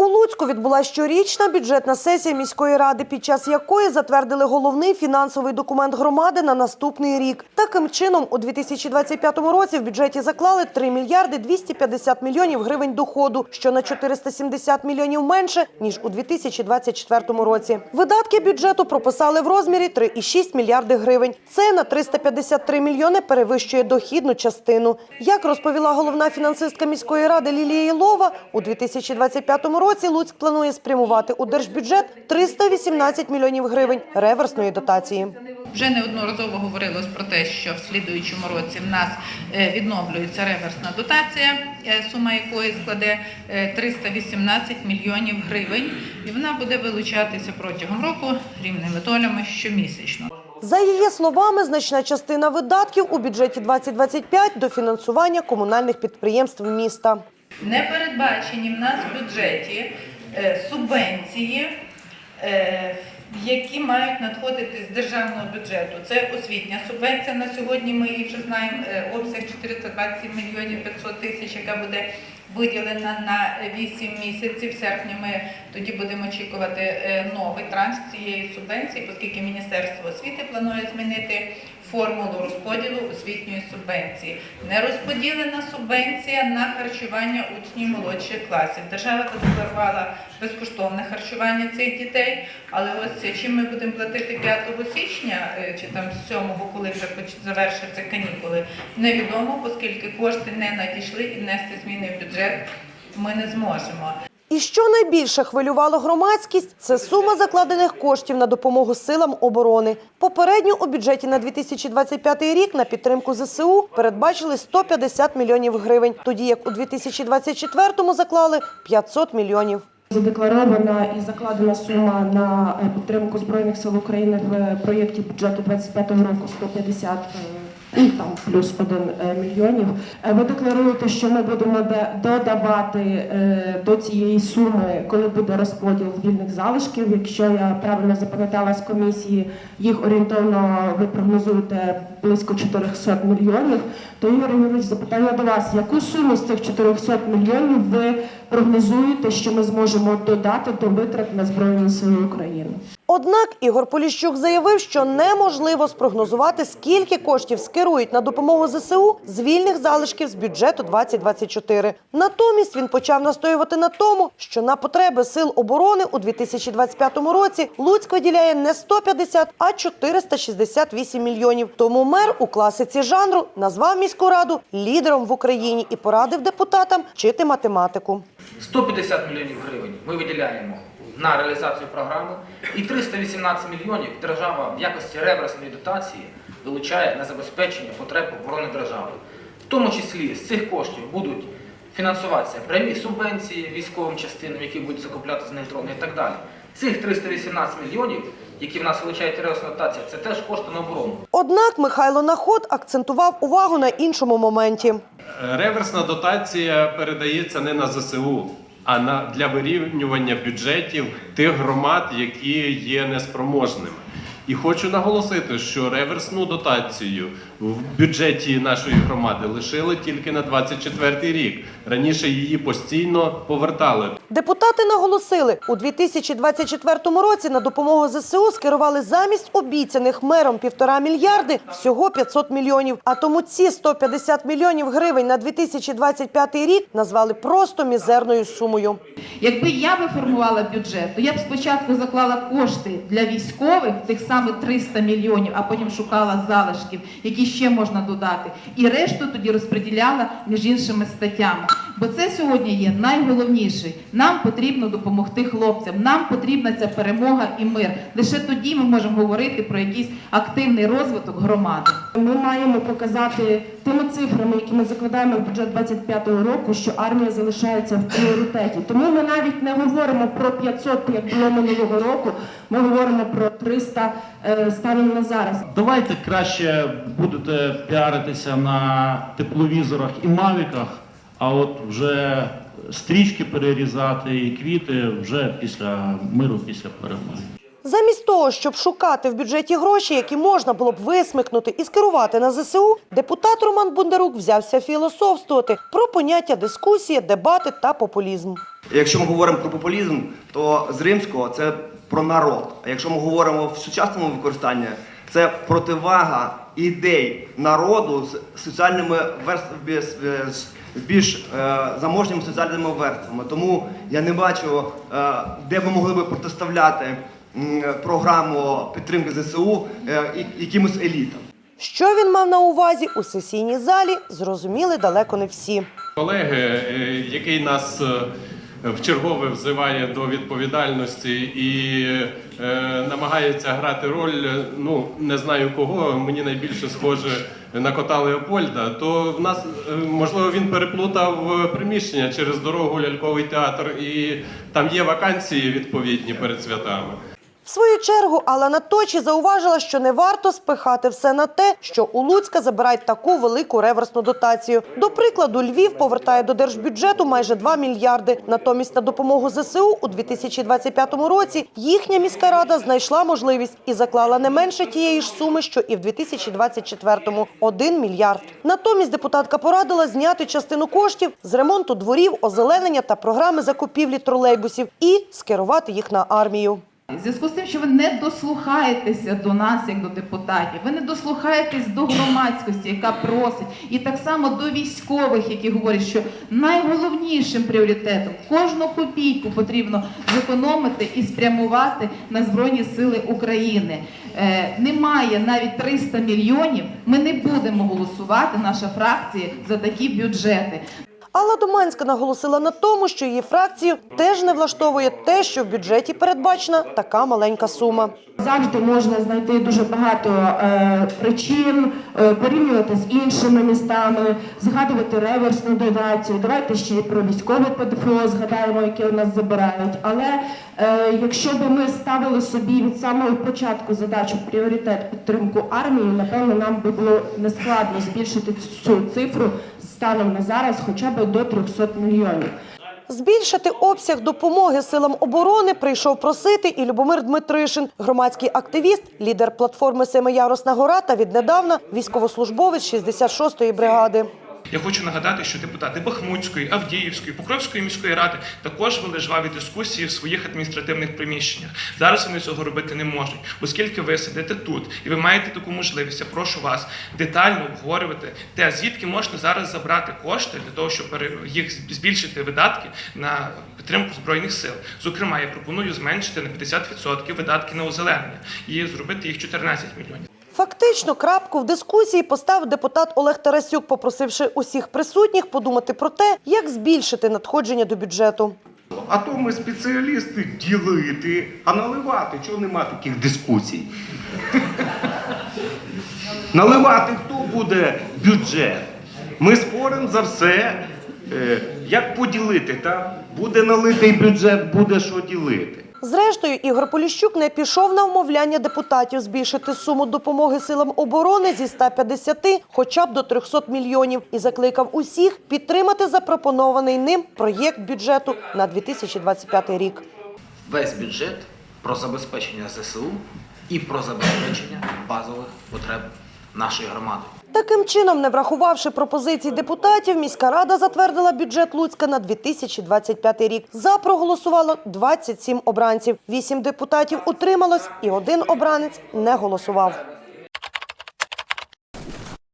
У Луцьку відбулася щорічна бюджетна сесія міської ради, під час якої затвердили головний фінансовий документ громади на наступний рік. Таким чином, у 2025 році в бюджеті заклали 3 мільярди 250 мільйонів гривень доходу, що на 470 мільйонів менше ніж у 2024 році. Видатки бюджету прописали в розмірі 3,6 мільярди гривень. Це на 353 мільйони перевищує дохідну частину. Як розповіла головна фінансистка міської ради Лілія Ілова, у 2025 році Луцьк планує спрямувати у держбюджет 318 мільйонів гривень реверсної дотації. Вже неодноразово говорилось про те, що в слідуючому році в нас е, відновлюється реверсна дотація, е, сума якої складе е, 318 мільйонів гривень, і вона буде вилучатися протягом року рівними долями щомісячно. За її словами, значна частина видатків у бюджеті 2025 до фінансування комунальних підприємств міста. Не передбачені в нас в бюджеті е, субвенції, е, які мають надходити з державного бюджету. Це освітня субвенція. На сьогодні ми її вже знаємо е, обсяг 427 мільйонів 500 тисяч, яка буде виділена на 8 місяців. В серпні ми тоді будемо очікувати новий транш цієї субвенції, оскільки Міністерство освіти планує змінити формулу розподілу освітньої субвенції. Нерозподілена субвенція на харчування учнів молодших класів. Держава задекларувала безкоштовне харчування цих дітей, але ось чим ми будемо платити 5 січня е, чи там 7-го, коли вже завершаться канікули, невідомо, оскільки кошти не надійшли і внести зміни в бюджет ми не зможемо. І що найбільше хвилювало громадськість, це сума закладених коштів на допомогу силам оборони. Попередньо у бюджеті на 2025 рік на підтримку ЗСУ передбачили 150 мільйонів гривень, тоді як у 2024 заклали 500 мільйонів. Задекларована і закладена сума на підтримку збройних сил України в проєкті бюджету 25 року 150 е, і там плюс 1 мільйонів. Е, Ви декларуєте, що ми будемо де- додавати е, до цієї суми, коли буде розподіл вільних залишків. Якщо я правильно запам'ятала з комісії, їх орієнтовно ви прогнозуєте близько 400 мільйонів. То Ігор Ігорович, запитання до вас: яку суму з цих 400 мільйонів ви прогнозуєте, що ми зможемо додати до витрат на збройні сили України? Однак Ігор Поліщук заявив, що неможливо спрогнозувати, скільки коштів скерують на допомогу ЗСУ з вільних залишків з бюджету 2024. Натомість він почав настоювати на тому, що на потреби сил оборони у 2025 році Луцьк виділяє не 150, а 468 мільйонів. Тому мер у класиці жанру назвав міську раду лідером в Україні і порадив депутатам вчити математику. 150 мільйонів гривень ми виділяємо на реалізацію програми, і 318 мільйонів держава в якості реверсної дотації вилучає на забезпечення потреб оборони держави. В тому числі з цих коштів будуть фінансуватися прямі субвенції військовим частинам, які будуть закупляти з них дрони і так далі. Цих 318 мільйонів, які в нас вилучають реверсна дотація, це теж кошти на оборону. Однак Михайло Наход акцентував увагу на іншому моменті. Реверсна дотація передається не на ЗСУ, а на для вирівнювання бюджетів тих громад, які є неспроможними. І хочу наголосити, що реверсну дотацію в бюджеті нашої громади лишили тільки на 24 рік. Раніше її постійно повертали. Депутати наголосили, у 2024 році на допомогу ЗСУ скерували замість обіцяних мером півтора мільярди всього 500 мільйонів. А тому ці 150 мільйонів гривень на 2025 рік назвали просто мізерною сумою. Якби я би формувала бюджет, то я б спочатку заклала кошти для військових, тих самих 300 мільйонів, а потім шукала залишків, які ще можна додати, і решту тоді розподіляла між іншими статтями. Бо це сьогодні є найголовніше. Нам потрібно допомогти хлопцям. Нам потрібна ця перемога і мир. Лише тоді ми можемо говорити про якийсь активний розвиток громади. Ми маємо показати тими цифрами, які ми закладаємо в бюджет 25-го року, що армія залишається в пріоритеті. Тому ми навіть не говоримо про 500, як було минулого року. Ми говоримо про 300 е, станом на зараз. Давайте краще будете піаритися на тепловізорах і мавіках, а от вже стрічки перерізати і квіти вже після миру, після перемоги. Замість того, щоб шукати в бюджеті гроші, які можна було б висмикнути і скерувати на ЗСУ, депутат Роман Бондарук взявся філософствувати про поняття дискусії, дебати та популізм. Якщо ми говоримо про популізм, то з римського це про народ. А якщо ми говоримо в сучасному використанні, це противага ідей народу з соціальними верствами з більш е, заможніми соціальними верствами. Тому я не бачу, е, де ми могли би протиставляти програму підтримки ЗСУ е, і- якимось елітам. Що він мав на увазі у сесійній залі, зрозуміли далеко не всі. Колеги, який нас в чергове взиває до відповідальності і е, намагається грати роль, е, ну не знаю кого, мені найбільше схоже на кота Леопольда, то в нас е, можливо він переплутав е, приміщення через дорогу ляльковий театр, і там є вакансії відповідні перед святами. В свою чергу Алана Точі зауважила, що не варто спихати все на те, що у Луцька забирають таку велику реверсну дотацію. До прикладу, Львів повертає до держбюджету майже 2 мільярди. Натомість на допомогу ЗСУ у 2025 році їхня міська рада знайшла можливість і заклала не менше тієї ж суми, що і в 2024-му – 1 мільярд. Натомість депутатка порадила зняти частину коштів з ремонту дворів, озеленення та програми закупівлі тролейбусів і скерувати їх на армію. Зв'язку з тим, що ви не дослухаєтеся до нас, як до депутатів, ви не дослухаєтесь до громадськості, яка просить, і так само до військових, які говорять, що найголовнішим пріоритетом кожну копійку потрібно зекономити і спрямувати на Збройні Сили України. Е, немає навіть 300 мільйонів. Ми не будемо голосувати, наша фракція, за такі бюджети. Алла Доманська наголосила на тому, що її фракцію теж не влаштовує те, що в бюджеті передбачена така маленька сума. Завжди можна знайти дуже багато е, причин, е, порівнювати з іншими містами, згадувати реверсну дотацію. Давайте ще й про військове ПДФО згадаємо, яке у нас забирають. Але е, якщо б ми ставили собі від самого початку задачу пріоритет підтримку армії, напевно, нам би було нескладно збільшити цю цифру станом на зараз, хоча б до 300 мільйонів. Збільшити обсяг допомоги силам оборони прийшов просити і Любомир Дмитришин, громадський активіст, лідер платформи Семиярусна гора та віднедавна військовослужбовець 66-ї бригади. Я хочу нагадати, що депутати Бахмутської, Авдіївської, Покровської міської ради також вели жваві дискусії в своїх адміністративних приміщеннях. Зараз вони цього робити не можуть, оскільки ви сидите тут і ви маєте таку можливість. Я прошу вас детально обговорювати те, звідки можна зараз забрати кошти для того, щоб їх збільшити видатки на підтримку збройних сил. Зокрема, я пропоную зменшити на 50% видатки на озеленення і зробити їх 14 мільйонів. Фактично, крапку в дискусії поставив депутат Олег Тарасюк, попросивши усіх присутніх подумати про те, як збільшити надходження до бюджету. А то ми спеціалісти ділити, а наливати, чого нема таких дискусій. Наливати хто буде бюджет? Ми споримо за все, е, як поділити, та буде налитий бюджет, буде що ділити. Зрештою, Ігор Поліщук не пішов на вмовляння депутатів збільшити суму допомоги силам оборони зі 150 хоча б до 300 мільйонів і закликав усіх підтримати запропонований ним проєкт бюджету на 2025 рік. Весь бюджет про забезпечення ЗСУ і про забезпечення базових потреб нашої громади. Таким чином, не врахувавши пропозицій депутатів, міська рада затвердила бюджет Луцька на 2025 рік. За проголосувало 27 обранців. Вісім депутатів утрималось, і один обранець не голосував.